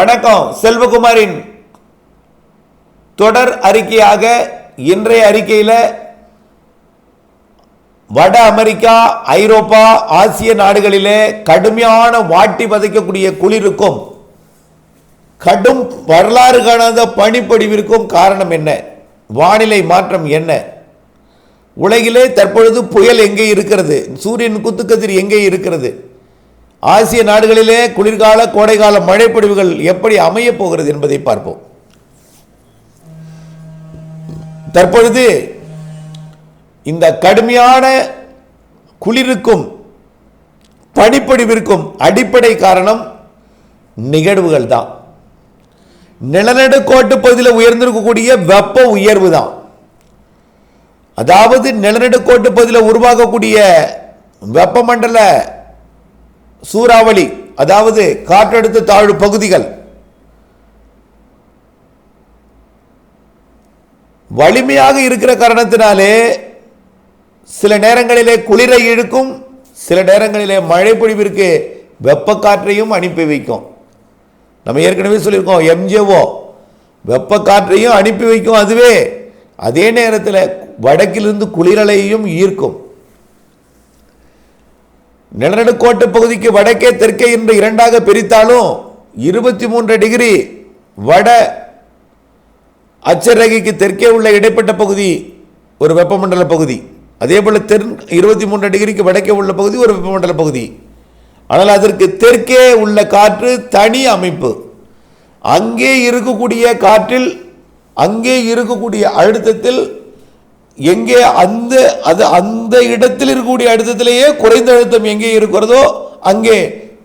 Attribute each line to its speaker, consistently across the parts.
Speaker 1: வணக்கம் செல்வகுமாரின் தொடர் அறிக்கையாக இன்றைய அறிக்கையில் வட அமெரிக்கா ஐரோப்பா ஆசிய நாடுகளிலே கடுமையான வாட்டி வதைக்கக்கூடிய குளிருக்கும் கடும் வரலாறு காணாத பனிப்பொடிவிற்கும் காரணம் என்ன? வானிலை மாற்றம் என்ன? உலகிலே தற்பொழுது புயல் எங்கே இருக்கிறது? சூரியன் குத்துக்கதிர் எங்கே இருக்கிறது? ஆசிய நாடுகளிலே குளிர்கால கோடைகால மழைப்பொழிவுகள் எப்படி அமையப் போகிறது என்பதை பார்ப்போம். தற்பொழுது இந்த கடுமையான குளிருக்கும் பனிப்பொழிவிற்கும் அடிப்படை காரணம் நிகழ்வுகள் தான். நிலநடுக்கோட்டு பகுதியில் உயர்ந்திருக்கக்கூடிய வெப்ப உயர்வு தான். அதாவது நிலநடுக்கோட்டு பகுதியில் உருவாகக்கூடிய வெப்பமண்டல சூறாவளி அதாவது காற்றழுத்த தாழ்வு பகுதிகள். வலிமையாக இருக்கிற காரணத்தினாலே சில நேரங்களிலே குளிரை இழுக்கும் சில நேரங்களிலே மழை பொழிவிற்கு வெப்ப காற்றையும் அனுப்பி வைக்கும். நம்ம ஏற்கனவே சொல்லியிருக்கோம் எம்ஜிஓ வெப்ப காற்றையும் அனுப்பி வைக்கும் அதுவே. அதே நேரத்தில் வடக்கிலிருந்து குளிரலையும் ஈர்க்கும். நிலநடுக்கோட்டு பகுதிக்கு வடக்கே தெற்கே என்று இரண்டாக பிரித்தாலும் இருபத்தி மூன்று டிகிரி வட அச்சரேகைக்கு தெற்கே உள்ள இடைப்பட்ட பகுதி ஒரு வெப்பமண்டல பகுதி. அதே போல் தென் இருபத்தி மூன்று டிகிரிக்கு வடக்கே உள்ள பகுதி ஒரு வெப்பமண்டல பகுதி. ஆனால் அதற்கு தெற்கே உள்ள காற்று தனி அமைப்பு. அங்கே இருக்கக்கூடிய காற்றில் அங்கே இருக்கக்கூடிய அழுத்தத்தில் எங்கே அந்த அது அந்த இடத்தில் இருக்கக்கூடிய அழுத்தத்திலேயே குறைந்த அழுத்தம் எங்கே இருக்கிறதோ அங்கே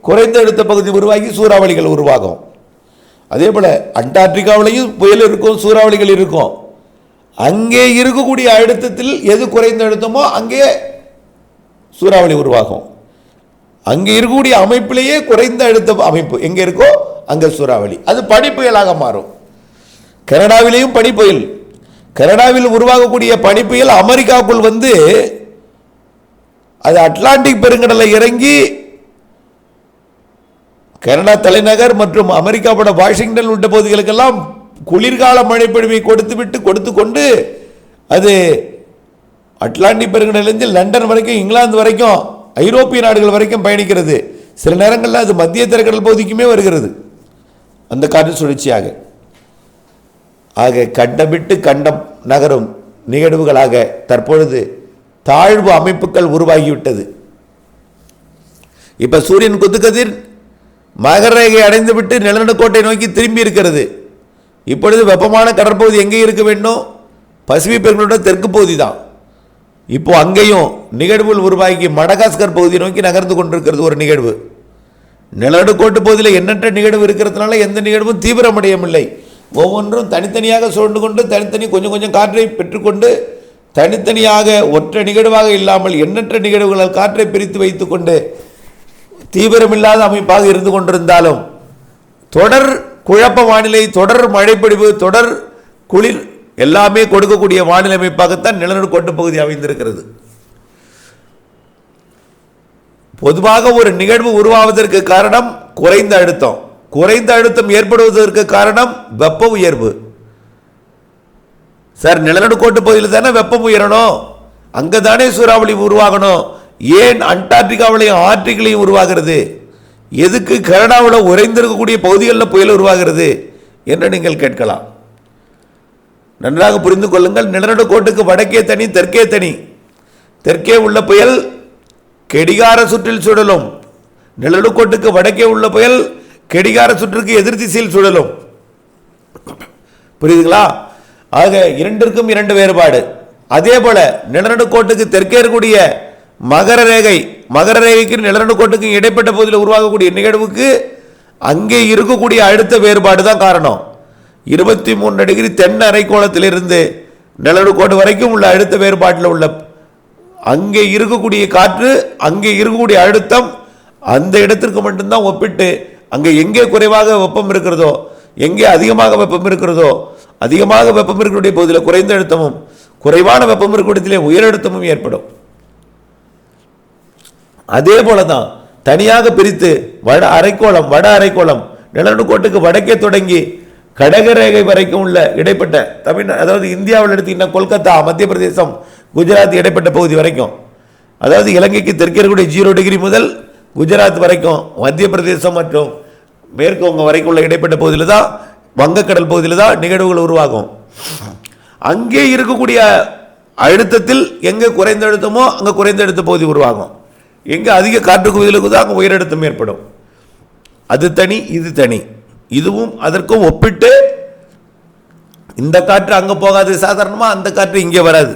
Speaker 1: குறைந்த அழுத்த பகுதி உருவாகி சூறாவளிகள் உருவாகும். அதே போல் அண்டார்டிகாவிலையும் புயல் இருக்கும் சூறாவளிகள் இருக்கும். அங்கே இருக்கக்கூடிய அழுத்தத்தில் எது குறைந்த அழுத்தமோ அங்கே சூறாவளி உருவாகும். அங்கே இருக்கக்கூடிய அமைப்பிலேயே குறைந்த அழுத்த அமைப்பு எங்கே இருக்கோ அங்கே சூறாவளி. அது பனிப்புயலாக மாறும். கனடாவிலேயும் பனிப்புயல் கனடாவில் உருவாகக்கூடிய பனிப்புயல் அமெரிக்காவுக்குள் வந்து அது அட்லாண்டிக் பெருங்கடலை இறங்கி கனடா தலைநகர் மற்றும் அமெரிக்காவோட வாஷிங்டன் உள்ள பகுதிகளுக்கெல்லாம் குளிர்கால மழைப்பொழிவை கொடுத்துவிட்டு கொடுத்து கொண்டு அது அட்லாண்டிக் பெருங்கடலிருந்து லண்டன் வரைக்கும் இங்கிலாந்து வரைக்கும் ஐரோப்பிய நாடுகள் வரைக்கும் பயணிக்கிறது. சில நேரங்களில் அது மத்திய திரைக்கடல் பகுதிக்குமே வருகிறது. அந்த காற்று சுழற்சியாக. ஆக கண்டமிட்டு கண்டம் நகரும் நிகழ்வுகளாக தற்பொழுது தாழ்வு அமைப்புகள் உருவாகிவிட்டது. இப்ப சூரியன் குத்துக்கதிர் மகர ரேகை அடைந்து விட்டு நிலநடுக்கோட்டை நோக்கி திரும்பி இருக்கிறது இப்பொழுது வெப்பமான கடற்பகுதி எங்கே இருக்க வேண்டும் பசிபிக் பெருங்கடலோட தெற்கு பகுதி தான் இப்போ அங்கேயும் நிகழ்வுகள் உருவாகி மடகாஸ்கர் பகுதியை நோக்கி நகர்ந்து கொண்டிருக்கிறது ஒரு நிகழ்வு. நிலநடுக்கோட்டு பகுதியில் எண்ணற்ற நிகழ்வு இருக்கிறதுனால எந்த நிகழ்வும் தீவிரமடையவில்லை. ஒவ்வொன்றும் தனித்தனியாக சுழண்டு கொண்டு தனித்தனி கொஞ்சம் கொஞ்சம் காற்றை பெற்றுக்கொண்டு தனித்தனியாக ஒற்றை நிகழ்வாக இல்லாமல் எண்ணற்ற நிகழ்வுகளால் காற்றை பிரித்து வைத்துக்கொண்டு தீவிரமில்லாத அமைப்பாக இருந்து கொண்டிருந்தாலும் தொடர் குழப்ப வானிலை தொடர் மழைப்பொழிவு தொடர் குளிர் எல்லாமே கொடுக்கக்கூடிய வானிலை அமைப்பாகத்தான் நிலநடுக்கோட்டு பகுதி அமைந்திருக்கிறது. பொதுவாக ஒரு நிகழ்வு உருவாவதற்கு காரணம் குறைந்த அழுத்தம். குறைந்த அழுத்தம் ஏற்படுவதற்கு காரணம் வெப்ப உயர்வு. சார் நிலநடுக்கோட்டு பகுதியில் தானே வெப்பம் உயரணும்? அங்கே தானே சூறாவளி உருவாகணும்? ஏன் அண்டார்டிகாவிலையும் ஆர்டிகளையும் உருவாகிறது? எதுக்கு கனடாவில் உறைந்திருக்கக்கூடிய பகுதிகளில் புயல் உருவாகிறது என்று நீங்கள் கேட்கலாம். நன்றாக புரிந்து கொள்ளுங்கள் நிலநடுக்கோட்டுக்கு வடக்கே தனி தெற்கே தனி. தெற்கே உள்ள புயல் கெடிகார சுற்றில் சுழலும். நிலநடுக்கோட்டுக்கு வடக்கே உள்ள புயல் கெடிகார சுற்றுக்கு எதிர் திசையில் சுழலும். புரியுதுங்களா? ஆக இரண்டிற்கும் இரண்டு வேறுபாடு. அதே போல நிலநடுக்கோட்டுக்கு தெற்கே இருக்கக்கூடிய மகர ரேகை மகர ரேகைக்கு நிலநடுக்கோட்டுக்கும் இடைப்பட்ட பகுதியில் உருவாகக்கூடிய நிகழ்வுக்கு அங்கே இருக்கக்கூடிய அழுத்த வேறுபாடு தான் காரணம். இருபத்தி மூன்று டிகிரி தென் அரைக்கோளத்திலிருந்து நிலநடுக்கோடு வரைக்கும் உள்ள அழுத்த வேறுபாட்டில் உள்ள அங்கே இருக்கக்கூடிய காற்று அங்கே இருக்கக்கூடிய அழுத்தம் அந்த இடத்திற்கு மட்டும்தான் ஒப்பிட்டு அங்கே எங்கே குறைவாக வெப்பம் இருக்கிறதோ எங்கே அதிகமாக வெப்பம் இருக்கிறதோ அதிகமாக வெப்பம் இருக்கக்கூடிய பகுதியில் குறைந்த அழுத்தமும் குறைவான வெப்பம் இருக்கக்கூடிய இடத்திலே உயர் அழுத்தமும் ஏற்படும். அதே போல தான் தனியாக பிரித்து வட அரைக்கோளம் வட அரைக்கோளம் நிலநடுக்கோட்டுக்கு வடக்கே தொடங்கி கடகரேகை வரைக்கும் உள்ள இடைப்பட்ட தமிழ் அதாவது இந்தியாவில் எடுத்தீங்கன்னா கொல்கத்தா மத்திய பிரதேசம் குஜராத் இடைப்பட்ட பகுதி வரைக்கும் அதாவது இலங்கைக்கு தெற்கே இருக்கக்கூடிய ஜீரோ டிகிரி முதல் குஜராத் வரைக்கும் மத்திய பிரதேசம் மற்றும் மேற்கு வங்க வரைக்கும் உள்ள இடைப்பட்ட பகுதியில் தான் வங்கக்கடல் பகுதியில் தான் நிகழ்வுகள் உருவாகும். அங்கே இருக்கக்கூடிய அழுத்தத்தில் எங்கே குறைந்த அழுத்தமோ அங்கே குறைந்த அழுத்த பகுதி உருவாகும். எங்கே அதிக காற்று குவிதல் தான் அங்கே உயரழுத்தம் ஏற்படும். அது தனி இது தனி. இதுவும் அதற்கும் ஒப்பிட்டு இந்த காற்று அங்கே போகாது சாதாரணமாக அந்த காற்று இங்கே வராது.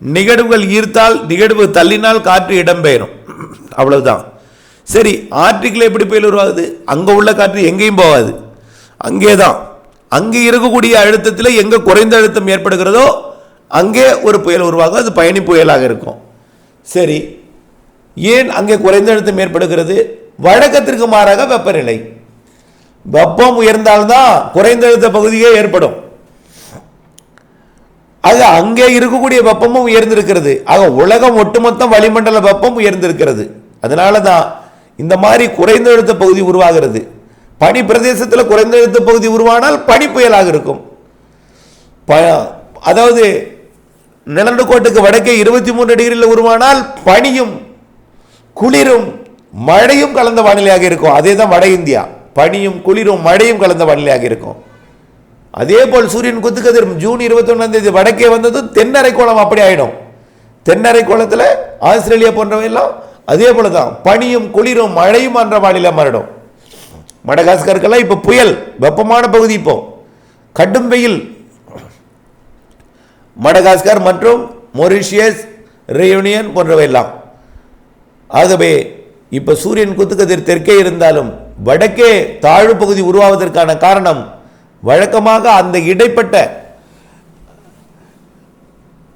Speaker 1: நிகழ்வுகள் ஈர்த்தால் நிகழ்வு தள்ளினால் காற்று இடம்பெயரும் அவ்வளவுதான். சரி ஆர்டிக்கில் எப்படி புயல் உருவாகுது? அங்கே உள்ள காற்று எங்கேயும் போகாது. அங்கே தான் அங்கே இருக்கக்கூடிய அழுத்தத்தில் எங்கே குறைந்த அழுத்தம் ஏற்படுகிறதோ அங்கே ஒரு புயல் உருவாகும். அது பயணி புயலாக இருக்கும். சரி ஏன் அங்கே குறைந்த அழுத்தம் ஏற்படுகிறது? வழக்கத்திற்கு மாறாக வெப்பநிலை. வெப்பம் உயர்ந்தால்தான் குறைந்த அழுத்த பகுதியே ஏற்படும். ஆக அங்கே இருக்கக்கூடிய வெப்பமும் உயர்ந்திருக்கிறது. ஆக உலகம் ஒட்டுமொத்தம் வளிமண்டல வெப்பம் உயர்ந்திருக்கிறது. அதனால தான் இந்த மாதிரி குறைந்த எழுத்த பகுதி உருவாகிறது. பனி பிரதேசத்தில் குறைந்த எழுத்த பகுதி உருவானால் பனி புயலாக இருக்கும். ப- அதாவது நிலநடுக்கோட்டுக்கு வடக்கே இருபத்தி மூன்று டிகிரியில் உருவானால் பனியும் குளிரும் மழையும் கலந்த வானிலையாக இருக்கும். அதே தான் வட இந்தியா. பனியும் குளிரும் மழையும் கலந்த வானிலையாக இருக்கும். அதே போல் சூரியன் குத்துக்கதிர் ஜூன் இருபத்தொன்னாம் தேதி வடக்கே வந்ததும் தென்னரைக்கோளம் அப்படி ஆயிடும். தென்னரைக்கோளத்தில் ஆஸ்திரேலியா போன்றவையெல்லாம் அதே போல தான் பனியும் குளிரும் மழையும் அன்ற வானிலை மாறிடும். மடகாஸ்கருக்கெல்லாம் இப்போ புயல் வெப்பமான பகுதி இப்போ. கடும் வெயில். மடகாஸ்கர் மற்றும் மொரிஷியஸ் ரெயூனியன் போன்றவையெல்லாம் ஆகவே இப்போ சூரியன் குத்துக்கதிர் தெற்கே இருந்தாலும் வடக்கே தாழ்வு பகுதி உருவாவதற்கான காரணம் வழக்கமாக அந்த இடைப்பட்ட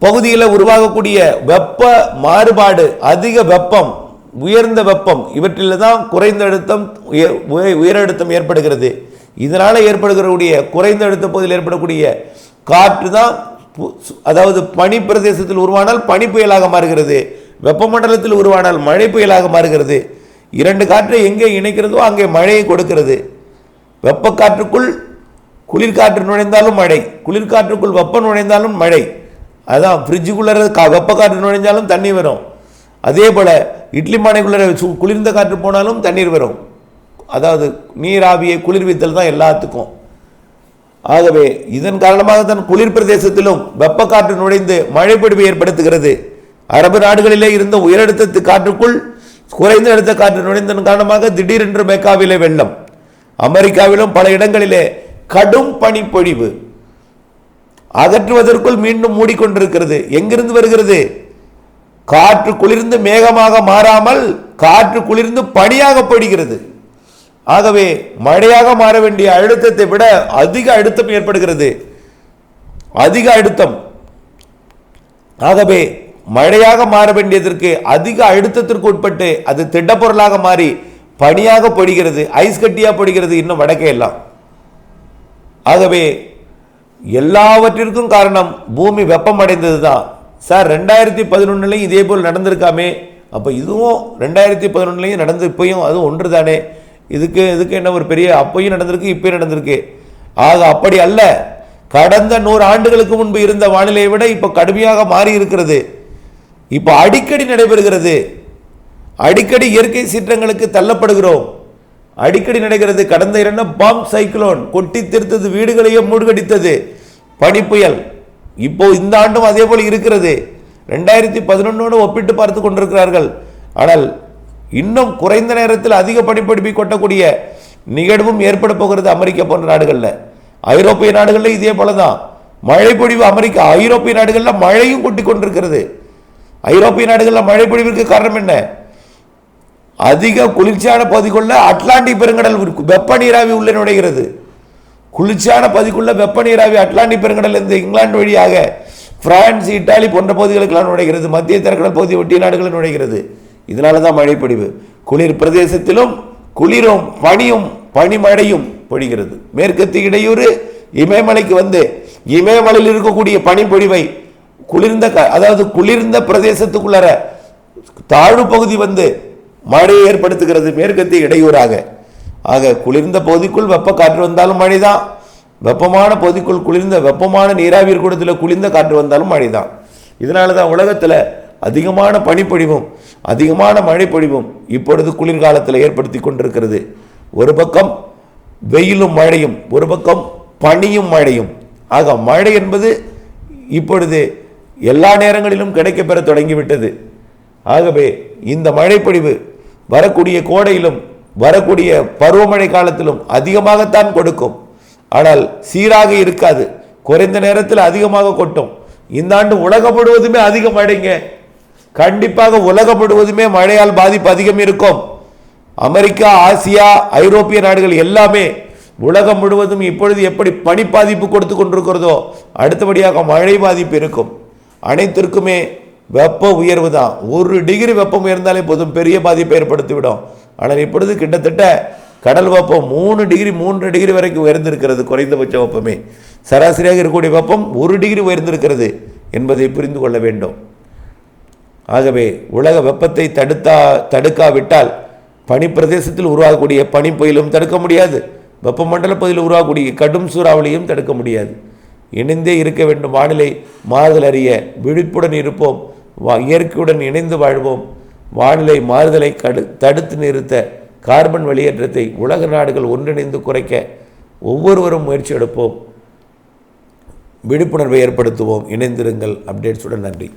Speaker 1: பகுதியில் உருவாகக்கூடிய வெப்ப மாறுபாடு அதிக வெப்பம் உயர்ந்த வெப்பம் இவற்றில் தான் குறைந்த அழுத்தம் உய- உயர் அழுத்தம் ஏற்படுகிறது. இதனால் ஏற்படுகிறக்கூடிய குறைந்த அழுத்த பகுதியில் ஏற்படக்கூடிய காற்று தான் பு- அதாவது பனி பிரதேசத்தில் உருவானால் பனி புயலாக மாறுகிறது. வெப்பமண்டலத்தில் உருவானால் மழை புயலாக மாறுகிறது. இரண்டு காற்றை எங்கே இணைக்கிறதோ அங்கே மழையை கொடுக்கிறது. வெப்ப காற்றுக்குள் குளிர்காற்று நுழைந்தாலும் மழை குளிர்காற்றுக்குள் வெப்பம் நுழைந்தாலும் மழை. அதுதான் ஃப்ரிட்ஜுக்குள்ளே கா வெப்ப காற்று நுழைஞ்சாலும் தண்ணி வரும். அதே போல் இட்லி மானைக்குள்ளே குளிர்ந்த காற்று போனாலும் தண்ணீர் வரும். அதாவது நீராவியை குளிர்வித்தல் தான் எல்லாத்துக்கும். ஆகவே இதன் காரணமாக தான் குளிர் பிரதேசத்திலும் வெப்ப காற்று நுழைந்து மழைப்பிடிவு ஏற்படுத்துகிறது. அரபு நாடுகளிலே இருந்த உயரழுத்த காற்றுக்குள் குறைந்த அழுத்த காற்று நுழைந்ததன் காரணமாக திடீரென்று மெக்காவிலே வெள்ளம். அமெரிக்காவிலும் பல இடங்களிலே கடும் பனிப்பொழிவு. அகற்றுவதற்குள் மீண்டும் மூடிக்கொண்டிருக்கிறது. எங்கிருந்து வருகிறது? காற்று குளிர்ந்து மேகமாக மாறாமல் காற்று குளிர்ந்து பனியாக படுகிறது ஆகவே மழையாக மாற வேண்டிய அழுத்தத்தை விட அதிக அழுத்தம் ஏற்படுகிறது. அதிக அழுத்தம். ஆகவே மழையாக மாற வேண்டியதற்கு அதிக அழுத்தத்திற்கு உட்பட்டு அது திட்டப்பொருளாக மாறி பனியாக பொடிகிறது ஐஸ் கட்டியாக பொடிகிறது இன்னும் வடக்கே எல்லாம். ஆகவே எல்லாவற்றிற்கும் காரணம் பூமி வெப்பமடைந்தது தான் சார் ரெண்டாயிரத்தி பதினொன்றுலையும் இதே போல் நடந்திருக்காமே. அப்போ இதுவும் ரெண்டாயிரத்தி பதினொன்றுலையும் நடந்து இப்பயும் அதுவும் ஒன்று தானே இதுக்கு இதுக்கு என்ன ஒரு பெரிய அப்பையும் நடந்திருக்கு இப்பயும் நடந்திருக்கு. ஆக அப்படி அல்ல. கடந்த நூறு ஆண்டுகளுக்கு முன்பு இருந்த வானிலையை விட இப்போ கடுமையாக மாறி இருக்கிறது. இப்போ அடிக்கடி நடைபெறுகிறது. அடிக்கடி இயற்கை சீற்றங்களுக்கு தள்ளப்படுகிறோம். அடிக்கடி நடக்கிறது. கடந்த இரண்டு பாம் சைக்ளோன் கொட்டி திருத்தது வீடுகளையே மூழ்கடித்தது பனிப்புயல். இப்போ இந்த ஆண்டும் அதே போல் இருக்கிறது. ரெண்டாயிரத்தி பதினொன்னோடு ஒப்பிட்டு பார்த்து கொண்டிருக்கிறார்கள். ஆனால் இன்னும் குறைந்த நேரத்தில் அதிக பனிப்பொழிவை கொட்டக்கூடிய நிகழ்வும் ஏற்பட போகிறது அமெரிக்கா போன்ற நாடுகளில். ஐரோப்பிய நாடுகளில் இதே போல தான் மழை பொழிவு அமெரிக்கா ஐரோப்பிய நாடுகளில் மழையும் கொட்டி கொண்டிருக்கிறது. ஐரோப்பிய நாடுகளில் மழை பொழிவிற்கு காரணம் என்ன? அதிக குளிர்ச்சியான பகுதிக்குள்ள அட்லாண்டிக் பெருங்கடல் வெப்ப நீராவி உள்ளே நுழைகிறது. குளிர்ச்சியான பகுதிக்குள்ள வெப்ப நீராவி அட்லாண்டிக் பெருங்கடல் இருந்து இங்கிலாந்து வழியாக பிரான்ஸ் இட்டாலி போன்ற பகுதிகளுக்கெல்லாம் நுழைகிறது. மத்திய தரக்கடல் பகுதி ஒட்டிய நாடுகளில் நுழைகிறது. இதனால தான் மழைப்பொழிவு குளிர் பிரதேசத்திலும் குளிரும் பனியும் பனிமழையும் பொழிகிறது. மேற்கத்து இடையூறு இமயமலைக்கு வந்து இமயமலையில் இருக்கக்கூடிய பனிப்பொழிவை குளிர்ந்த க- அதாவது குளிர்ந்த பிரதேசத்துக்குள்ளார தாழ்வு பகுதி வந்து மழையை ஏற்படுத்துகிறது மேற்கத்திய இடையூறாக. ஆக குளிர்ந்த பகுதிக்குள் வெப்ப காற்று வந்தாலும் மழைதான். வெப்பமான பகுதிக்குள் குளிர்ந்த வெப்பமான நீராவி கூடத்தில் குளிர்ந்த காற்று வந்தாலும் மழைதான். இதனால தான் உலகத்தில் அதிகமான பனிப்பொழிவும் அதிகமான மழைப்பொழிவும் இப்பொழுது குளிர்காலத்தில் ஏற்படுத்தி கொண்டிருக்கிறது. ஒரு பக்கம் வெயிலும் மழையும் ஒரு பக்கம் பனியும் மழையும். ஆக மழை என்பது இப்பொழுது எல்லா நேரங்களிலும் கிடைக்கப்பெற தொடங்கிவிட்டது. ஆகவே இந்த மழைப்பொழிவு வரக்கூடிய கோடையிலும் வரக்கூடிய பருவமழை காலத்திலும் அதிகமாகத்தான் கொடுக்கும். ஆனால் சீராக இருக்காது. குறைந்த நேரத்தில் அதிகமாக கொட்டும். இந்த ஆண்டு உலகம் முழுவதுமே அதிக மழைங்க. கண்டிப்பாக உலகம் முழுவதுமே மழையால் பாதிப்பு அதிகம் இருக்கும். அமெரிக்கா ஆசியா ஐரோப்பிய நாடுகள் எல்லாமே உலகம் முழுவதும் இப்பொழுது எப்படி பனி பாதிப்பு கொடுத்து கொண்டிருக்கிறதோ அடுத்தபடியாக மழை பாதிப்பு இருக்கும். அனைத்திற்குமே வெப்ப உயர்வு தான். ஒரு டிகிரி வெப்பம் உயர்ந்தாலே போதும் பெரிய பாதிப்பை ஏற்படுத்திவிடும். ஆனால் இப்பொழுது கிட்டத்தட்ட கடல் வெப்பம் மூணு டிகிரி மூன்று டிகிரி வரைக்கும் உயர்ந்திருக்கிறது குறைந்தபட்ச வெப்பமே. சராசரியாக இருக்கக்கூடிய வெப்பம் ஒரு டிகிரி உயர்ந்திருக்கிறது என்பதை புரிந்து கொள்ள வேண்டும். ஆகவே உலக வெப்பத்தை தடுத்தா தடுக்காவிட்டால் பனிப்பிரதேசத்தில் உருவாகக்கூடிய பனி புயலும் தடுக்க முடியாது. வெப்பமண்டல பகுதியில் உருவாகக்கூடிய கடும் சூறாவளியும் தடுக்க முடியாது. இணைந்தே இருக்க வேண்டும். வானிலை மாறுதல் அறிய விழிப்புடன் இருப்போம். இயற்கையுடன் இணைந்து வாழ்வோம். வானிலை மாறுதலை கடு தடுத்து நிறுத்த கார்பன் வெளியேற்றத்தை உலக நாடுகள் ஒன்றிணைந்து குறைக்க ஒவ்வொருவரும் முயற்சி எடுப்போம். விழிப்புணர்வை ஏற்படுத்துவோம். இணைந்திருங்கள். அப்டேட்ஸுடன் நன்றி.